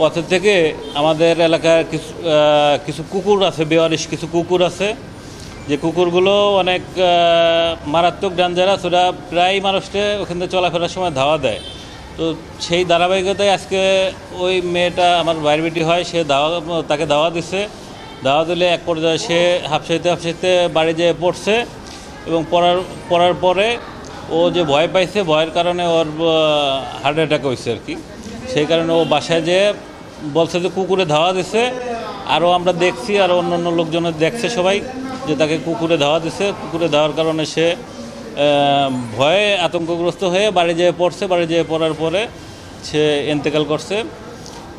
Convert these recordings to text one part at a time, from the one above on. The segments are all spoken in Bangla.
পথের থেকে আমাদের এলাকার কিছু কিছু কুকুর আছে বেওয়ারিশ কিছু কুকুর আছে। যে কুকুরগুলো অনেক মারাত্মক ডেঞ্জারাস ওরা প্রায় মানুষকে ওখান থেকে চলাফেরার সময় ধাওয়া দেয়। তো সেই ধারাবাহিকতায় আজকে ওই মেয়েটা আমার বাইর বেটি হয়, সে ধাওয়া, তাকে ধাওয়া দিছে। ধাওয়া দিলে এক পর্যায়ে সে হাফসাইতে হাফসাইতে বাড়ি যেয়ে পড়ছে এবং পড়ার পড়ার পরে ও যে ভয় পাইছে, ভয়ের কারণে ওর হার্ট অ্যাটাক হয়েছে আর কি। সেই কারণে ও বাসায় যেয়ে বলছে যে কুকুরে ধাওয়া দিছে, আরও আমরা দেখছি আর অন্য অন্য লোকজনের দেখছে সবাই যে তাকে কুকুরে ধাওয়া দিছে। কুকুরে ধাওয়ার কারণে সে ভয়ে আতঙ্কগ্রস্ত হয়ে বাড়ি যেয়ে পড়ছে। বাড়ি যেয়ে পড়ার পরে সে ইন্তেকাল করছে।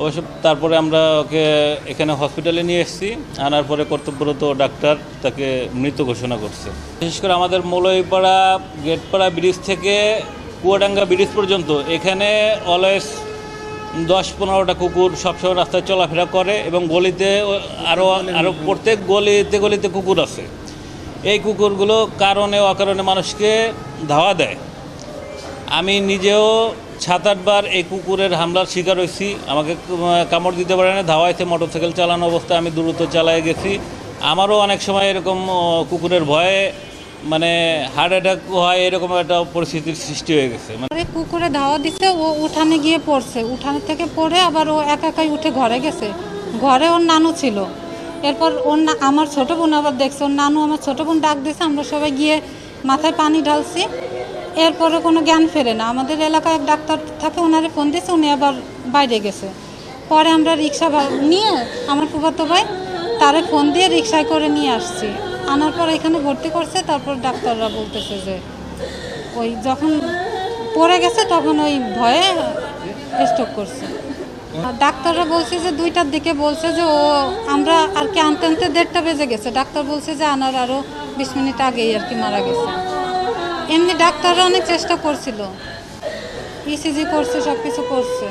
অবশ্য তারপরে আমরা ওকে এখানে হসপিটালে নিয়ে এসেছি। আনার পরে কর্তব্যরত ডাক্তার তাকে মৃত ঘোষণা করছে। বিশেষ করে আমাদের মলইপাড়া গেটপাড়া ব্রিজ থেকে কুয়াডাঙ্গা ব্রিজ পর্যন্ত, এখানে অলওয়েজ দশ পনেরোটা কুকুর সবসময় রাস্তায় চলাফেরা করে এবং গলিতে আরও আরও প্রত্যেক গলিতে গলিতে কুকুর আছে। এই কুকুরগুলো কারণে অকারণে মানুষকে ধাওয়া দেয়। আমি নিজেও সাত আটবার এই কুকুরের হামলার শিকার হয়েছি। আমাকে কামড় দিতে পারে না ধাওয়াইতে মোটরসাইকেল চালানো অবস্থায় আমি দ্রুত চালায় গেছি। আমারও অনেক সময় এরকম কুকুরের ভয়ে মানে হার্ট অ্যাটাক হয়, এরকম একটা পরিস্থিতির সৃষ্টি হয়ে গেছে। মানে কুকুরে ধাওয়া দিছে, ও উঠানে গিয়ে পড়ছে। উঠানে থেকে পড়ে আবার ও একা একাই উঠে ঘরে গেছে। ঘরে ওর নানু ছিল। এরপর ওর আমার ছোট বোন আবার দেখছে। ওর নানু আমার ছোট বোন ডাক দিছে, আমরা সবাই গিয়ে মাথায় পানি ঢালছি। এরপরে কোনো জ্ঞান ফেরে না। আমাদের এলাকায় এক ডাক্তার থাকে, ওনারে ফোন দিয়েছে উনি আবার বাইরে গেছে। পরে আমরা রিক্সা নিয়ে আমার ফুফাতো ভাই তারে ফোন দিয়ে রিক্সায় করে নিয়ে আসছি। আনার পর এখানে ভর্তি করছে, তারপর ডাক্তাররা বলতেছে যে ওই যখন পড়ে গেছে তখন ওই ভয়ে স্ট্রোক করছে। ডাক্তাররা বলছে যে দুইটার দিকে বলছে যে ও আমরা আর কি আনতে আনতে দেড়টা বেজে গেছে। ডাক্তার বলছে যে আনার আরও বিশ মিনিট আগেই আর কি মারা গেছে। এমনি ডাক্তাররা অনেক চেষ্টা করছিল। ইসিজি করছে সব কিছু করছে।